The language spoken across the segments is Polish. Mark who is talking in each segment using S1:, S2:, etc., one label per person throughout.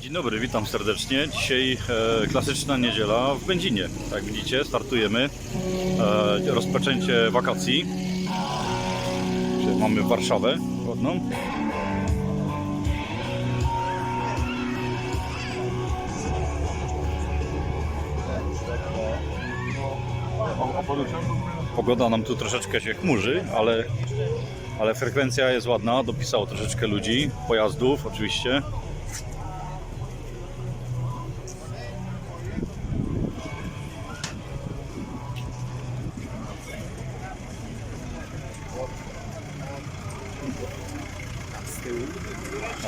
S1: Dzień dobry, witam serdecznie. Dzisiaj e, klasyczna niedziela w Będzinie. Jak widzicie, startujemy. E, rozpoczęcie wakacji. Mamy Warszawę ładną. Pogoda nam tu troszeczkę się chmurzy, ale, ale frekwencja jest ładna. Dopisało troszeczkę ludzi, pojazdów oczywiście.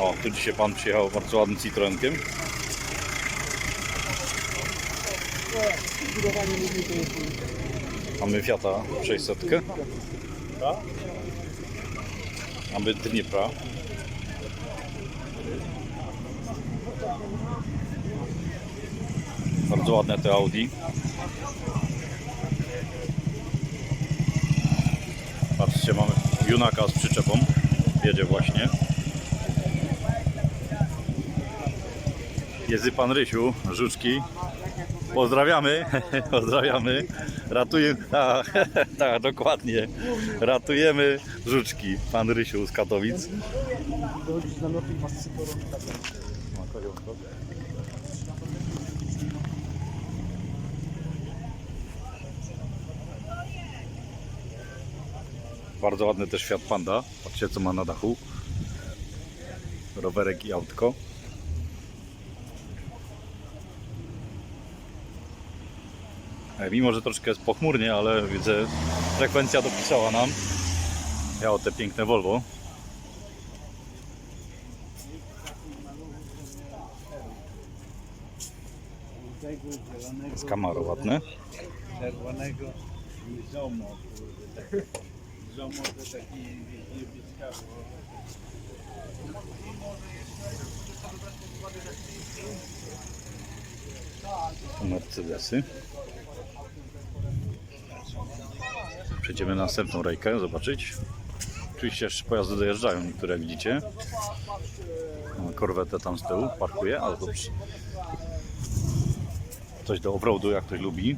S1: O, tu dzisiaj pan przyjechał bardzo ładnym Citroenkiem. Mamy Fiata 600. Mamy Dniepra. Bardzo ładne te Audi. Patrzcie, mamy Junaka z przyczepą. Jedzie właśnie. Jest pan Rysiu, Żuczki. Pozdrawiamy, pozdrawiamy. Ratujemy, tak, dokładnie. Ratujemy Żuczki. Pan Rysiu z Katowic. Bardzo ładny też Fiat Panda. Patrzcie co ma na dachu. Rowerek i autko. Mimo, że troszkę jest pochmurnie, ale widzę frekwencja dopisała nam. Ja o te piękne Volvo. Z Camaro ładne.
S2: czerwonego i zomo. Zomo to taki niebieskawy.
S1: Mercedesy. Przejdziemy na następną rejkę, zobaczyć. Oczywiście jeszcze pojazdy dojeżdżają, niektóre jak widzicie. Korwetę tam z tyłu parkuje, ale dobrze. Coś do offroadu, jak ktoś lubi.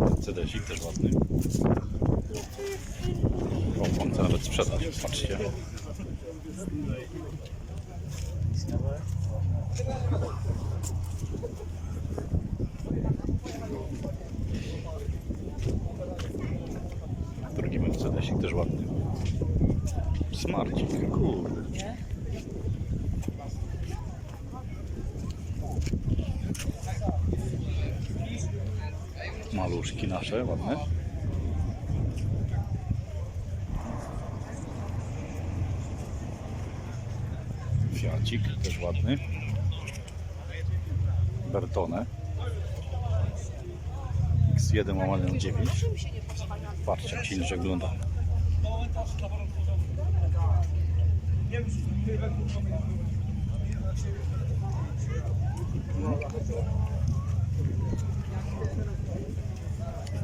S1: Mercedesik też ładny. O, on chce nawet sprzedać, patrzcie. Mercedesik też ładny. Smarcik, kurde. Maluszki nasze, ładne. Fiacik, też ładny. Bertone. X1 łamane na 9. Patrzcie, jak silnie wygląda.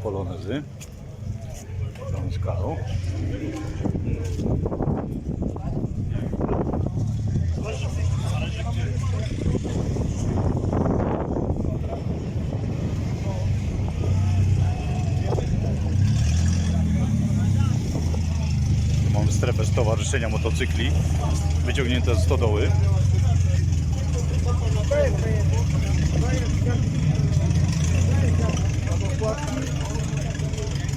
S1: Polonezy. Tam z karą. Mam Stowarzyszenia Motocykli wyciągnięte z stodoły.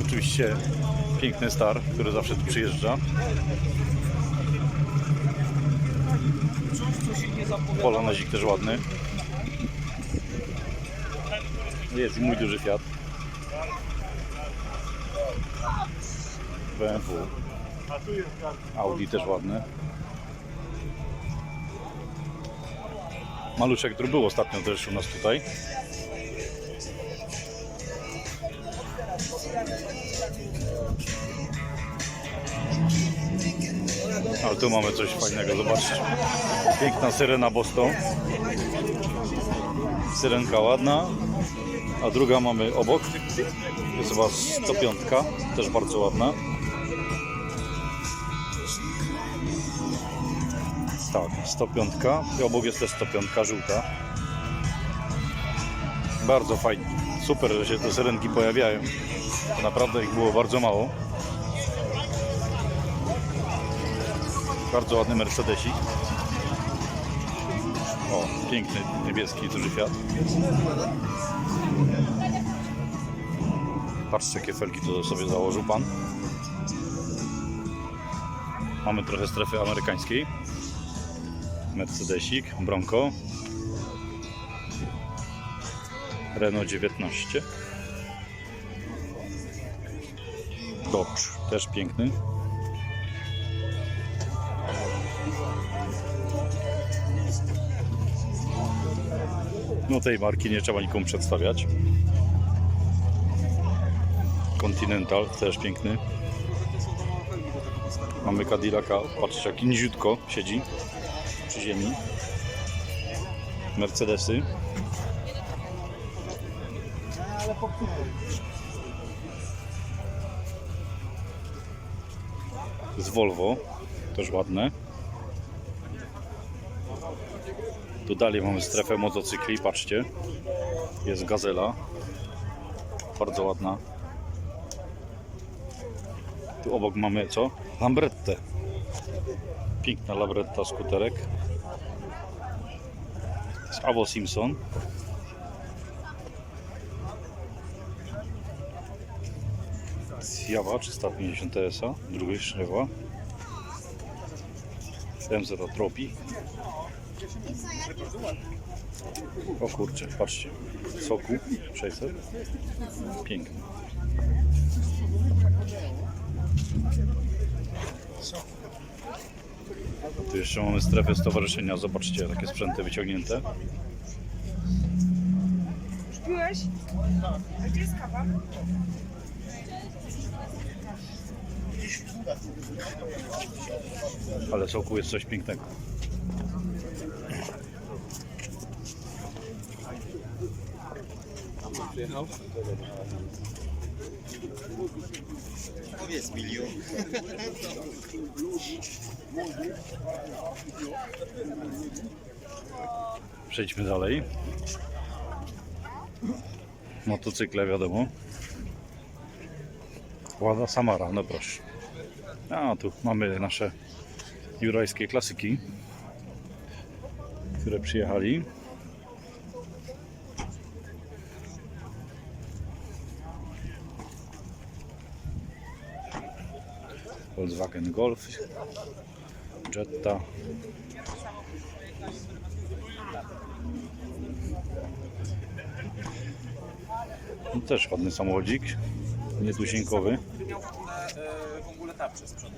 S1: Oczywiście piękny star, który zawsze tu przyjeżdża. Polonezik też ładny. Jest mój duży Fiat. BMW. Audi też ładne. Maluszek, który był ostatnio też u nas tutaj. Ale tu mamy coś fajnego, zobaczcie. Piękna syrena Boston. Syrenka ładna. a druga mamy obok. Jest chyba 105, też bardzo ładna. Tak, 105 i obok jest też 105 żółta. Bardzo fajnie. Super, że się te syrenki pojawiają. Naprawdę ich było bardzo mało. Bardzo ładny Mercedesik. O, piękny niebieski duży Fiat. Patrzcie, jakie felgi to sobie założył pan. Mamy trochę strefy amerykańskiej. Mercedesik, Bronco. Renault 19. Dodge, też piękny. No tej marki nie trzeba nikomu przedstawiać. Continental, też piękny. Mamy Cadillaca, patrzcie jak niziutko siedzi przy ziemi. Mercedesy. Z Volvo, też ładne. Tu dalej mamy strefę motocykli, patrzcie. Jest Gazela. Bardzo ładna. Tu obok mamy co? Lambrettę. Piękna Lambretta skuterek. Jest Avo Simpson. Jawa 350 TSA, drugiej strzewa. MZ Tropi. O kurczę, patrzcie. Soku 600. Piękny. Tu jeszcze mamy strefę stowarzyszenia. Zobaczcie, takie sprzęty wyciągnięte.
S3: Piłeś? A gdzie jest kawa?
S1: Ale soku jest coś pięknego.
S4: Powiedz milion.
S1: Przejdźmy dalej. Motocykle, wiadomo. Łada Samara, no proszę. A tu mamy nasze jurajskie klasyki, które przyjechali. Volkswagen Golf, Jetta, No, też ładny samochodzik,
S5: przodu.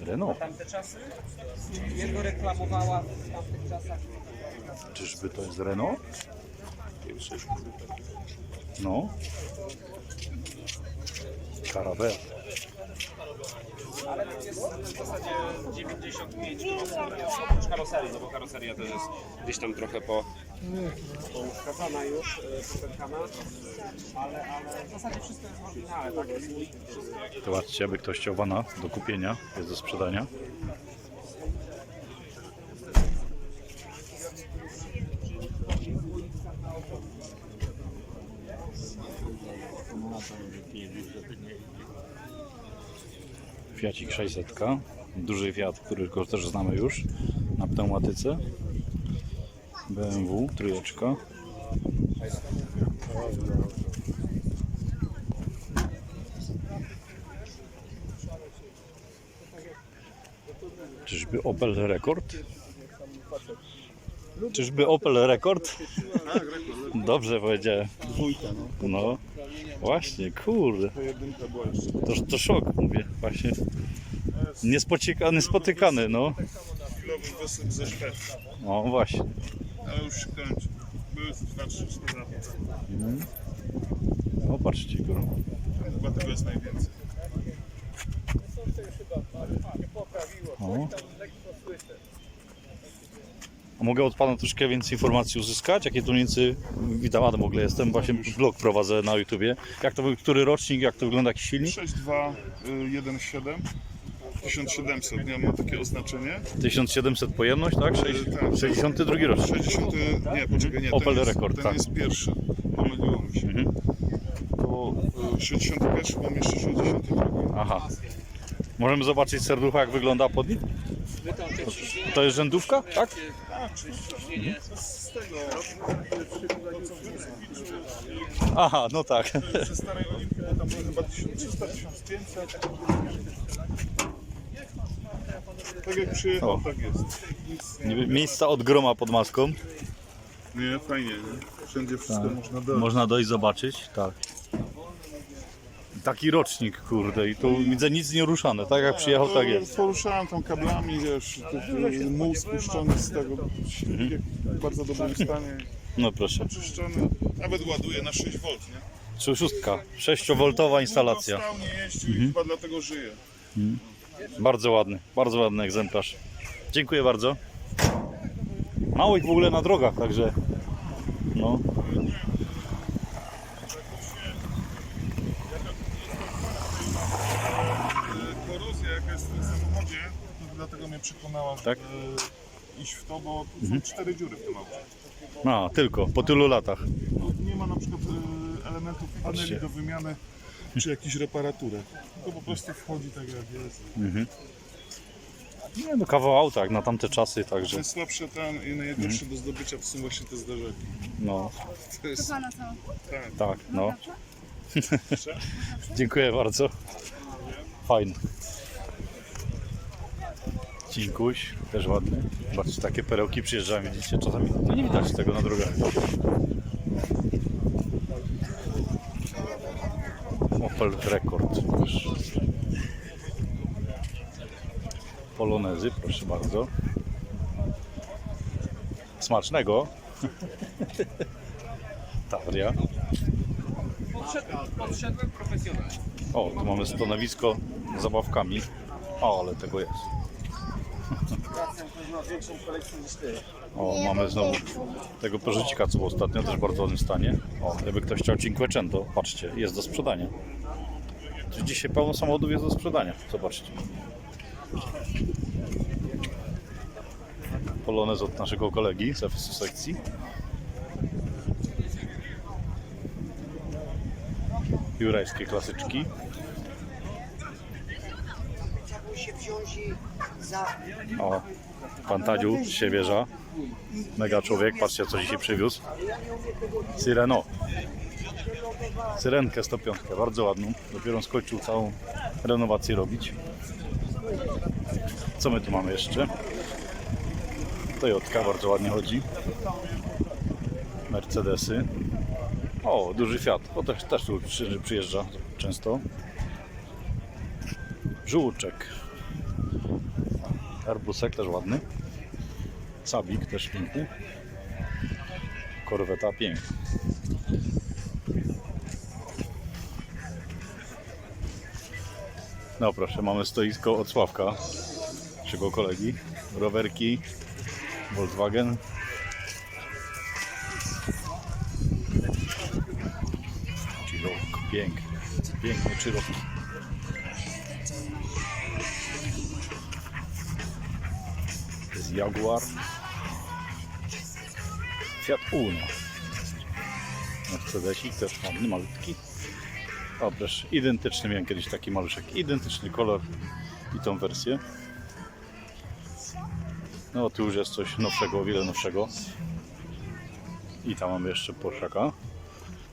S1: Renault.
S5: Tamte czasy jego reklamowała w tamtych czasach.
S1: Czyżby to jest Renault? No. Caravelle.
S5: Ale to jest w zasadzie 95 oprócz karoserii, no bo karoseria to jest gdzieś tam trochę po pouszkadzana już, e, popękana. Ale, ale w zasadzie wszystko jest w oryginale, tak? Wszystko
S1: Zobaczcie, aby ktoś chciał wana do kupienia, jest do sprzedania. Fiacik 600, duży Fiat, który go też znamy już na pneumatyce. BMW, trójeczka. Czyżby Opel Rekord? Czyżby Opel Rekord? Dobrze powiedziałem.
S2: Dwójka, no.
S1: No, właśnie, kurde.
S2: To jedynka była jeszcze.
S1: To, to szok, mówię, właśnie. Niespotykany, spotykany, no.
S6: chwilowy wysyp ze Szwecji,
S1: No właśnie.
S6: ale już się kończy. Były 2-3 lata.
S1: No patrzcie, kurwa.
S6: Chyba tego jest najwięcej.
S1: O. Mogę od Pana troszkę więcej informacji uzyskać? Jakie to więcej... Witam, Adam w ogóle jestem, właśnie blog prowadzę na YouTubie. Jak to, wy- który rocznik, jak to wygląda, jaki silnik?
S6: 6217 1700, nie ma takie oznaczenie.
S1: 1700 pojemność, tak? Sześć-
S6: E, tak.
S1: 62 rocznik.
S6: 60, nie, poczekaj, nie,
S1: Opel
S6: ten jest,
S1: Rekord,
S6: ten
S1: tak.
S6: jest pierwszy, pomyliło mi się.
S1: Mhm.
S6: To e, 61, mam jeszcze 62.
S1: Aha. Możemy zobaczyć serducha, jak wygląda pod nim? To jest rzędówka, tak?
S6: Z tego,
S1: Aha, no tak.
S6: przy starej Olimpii, bo tam było chyba 1300, 1500. Tak jak przyjechał, tak jest.
S1: Niby Miejsca od groma pod maską.
S6: nie, fajnie, nie? Wszędzie wszystko można dać.
S1: Można dojść zobaczyć, tak. Taki rocznik, kurde, i tu widzę nic nie ruszane, tak jak przyjechał, tak jest.
S6: Poruszałem tam kablami, wiesz, to, muł spuszczony z tego, silnik w bardzo dobrym stanie,
S1: No proszę.
S6: czyszczony, nawet ładuje na 6 V, nie?
S1: Czy szóstka, 6-woltowa instalacja.
S6: Stał, nie jeździł i chyba dlatego żyje.
S1: Bardzo ładny, bardzo ładny egzemplarz. Dziękuję bardzo. Mało ich w ogóle na drogach, także no.
S6: Korozja jaka jest w tym samochodzie, to dlatego mnie przekonała,
S1: Tak?
S6: żeby iść w to, bo tu są cztery dziury w tym aucie.
S1: A, tylko, po tylu latach.
S6: Tu nie ma na przykład e, elementów paneli
S1: Patrzcie.
S6: do wymiany czy jakichś reparaturek. To po prostu wchodzi tak jak jest.
S1: Nie no, kawał auta jak na tamte czasy, także
S6: Najsłabsze tam i najgorsze do zdobycia to są właśnie te zderzaki.
S1: no,
S6: To jest,
S3: Pana są.
S6: tak.
S1: tak, no. Dziękuję bardzo. Fajny. Cinkuś, też ładny. Zobaczcie, takie perełki przyjeżdżają, widzicie, czasami no nie widać tego na drogach. Opel Rekord też. Polonezy, proszę bardzo. Smacznego. Tavria.
S5: Podszedłem, podszedłem profesjonalnie.
S1: O, tu mamy stanowisko z zabawkami. O, ale tego jest. O, mamy znowu tego porzucika, co było ostatnio, też w bardzo ładnym stanie. O, gdyby ktoś chciał Cinquecento, patrzcie, jest do sprzedania. Dzisiaj pełno samochodów jest do sprzedania, zobaczcie. Polonez od naszego kolegi z FSU sekcji. Jurajskie klasyczki.
S4: Się wziąć i za
S1: O, pan Tadziu z Siewierza. Mega człowiek, patrzcie co dzisiaj przywiózł. Syreno. Syrenkę 105, bardzo ładną. Dopiero skończył całą renowację robić. Co my tu mamy jeszcze? Toyotka bardzo ładnie chodzi. Mercedesy. O, duży Fiat. O, też, też tu przy- przyjeżdża często. Żółczek. Arbusek też ładny. Sabik też piękny. Korweta piękna. No proszę, mamy stoisko od Sławka, naszego kolegi. Rowerki, Volkswagen. Chillow, piękny, piękny chillow. Jaguar. Fiat Uno. Mercedesik też ładny, malutki. O proszę, identyczny miałem kiedyś taki maluszek. Identyczny kolor i tą wersję. No tu już jest coś nowszego, o wiele nowszego. I tam mamy jeszcze Porszaka.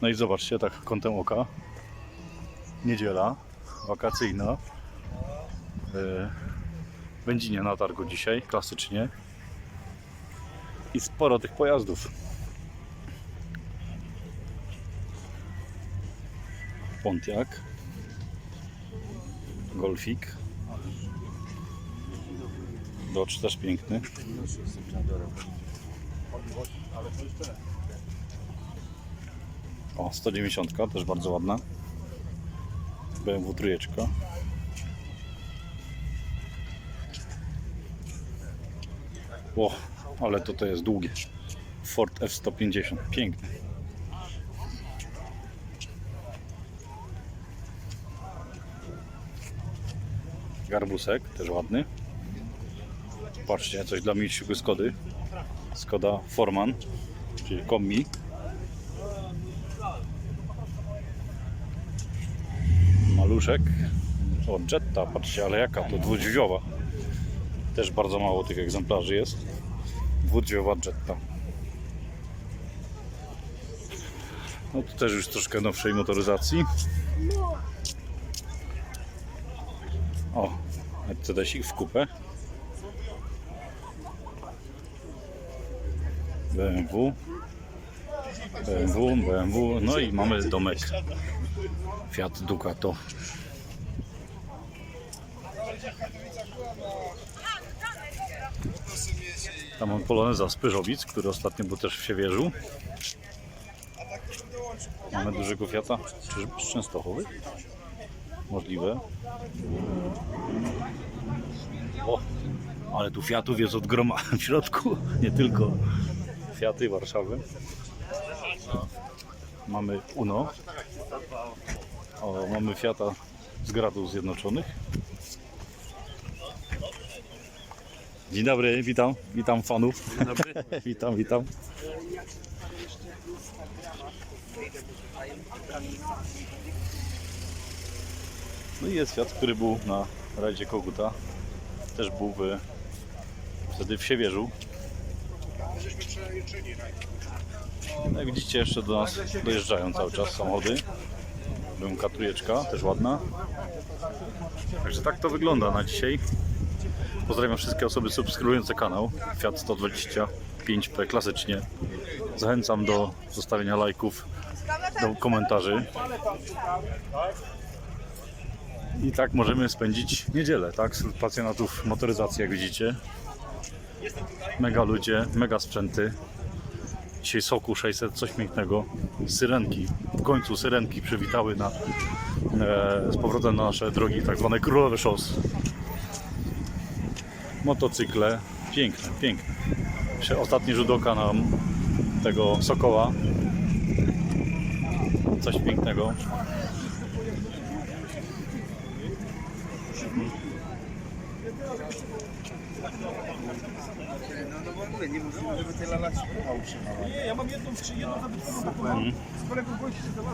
S1: No i zobaczcie, tak kątem oka. Niedziela, wakacyjna. Yy, Będzinie na targu dzisiaj, klasycznie. I sporo tych pojazdów. Pontiac. Golfik. Dodge też piękny. O, 190 też bardzo ładna. BMW trójeczka. O, Ale to to jest długie. Ford F-150. Piękny. Garbusek, też ładny. Patrzcie, coś dla mistrzyków Skody. Skoda Forman, czyli kombi. Maluszek. O, Jetta, patrzcie, ale jaka to dwudźwiowa. Też bardzo mało tych egzemplarzy jest. Dwudźwiowa Jetta. No tu też już troszkę nowszej motoryzacji. O, Mercedesik w kupę. BMW. BMW, BMW, no i mamy domek. Fiat Ducato. Tam mam Poloneza z Pyżowic, który ostatnio był też w Siewierzu. Mamy dużego Fiata. Z Częstochowy? Możliwe. O, ale tu Fiatów jest od groma w środku. Nie tylko Fiaty Warszawy. Mamy Uno. O, mamy Fiata z Gradów Zjednoczonych. Dzień dobry, witam, witam fanów. Dzień dobry. witam, witam. No i jest Fiat, który był na rajdzie Koguta. Też był w, wtedy w Siewierzu. No jak widzicie jeszcze do nas dojeżdżają cały czas samochody. Byłka trójeczka, też ładna. Także tak to wygląda na dzisiaj. Pozdrawiam wszystkie osoby subskrybujące kanał Fiat 125P klasycznie. Zachęcam do zostawienia lajków, do komentarzy. I tak możemy spędzić niedzielę, tak? Wśród pasjonatów motoryzacji, jak widzicie. Mega ludzie, mega sprzęty. Dzisiaj Soku 600, coś pięknego. Syrenki, w końcu syrenki przywitały na, e, z powrotem na nasze drogi, tak zwane królowe szos. Motocykle, piękne, piękne. Ostatni rzut oka na tego Sokoła. Coś pięknego.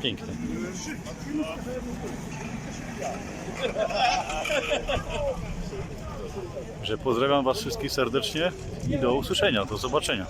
S1: Piękny. Że pozdrawiam Was wszystkich serdecznie i do usłyszenia, do zobaczenia.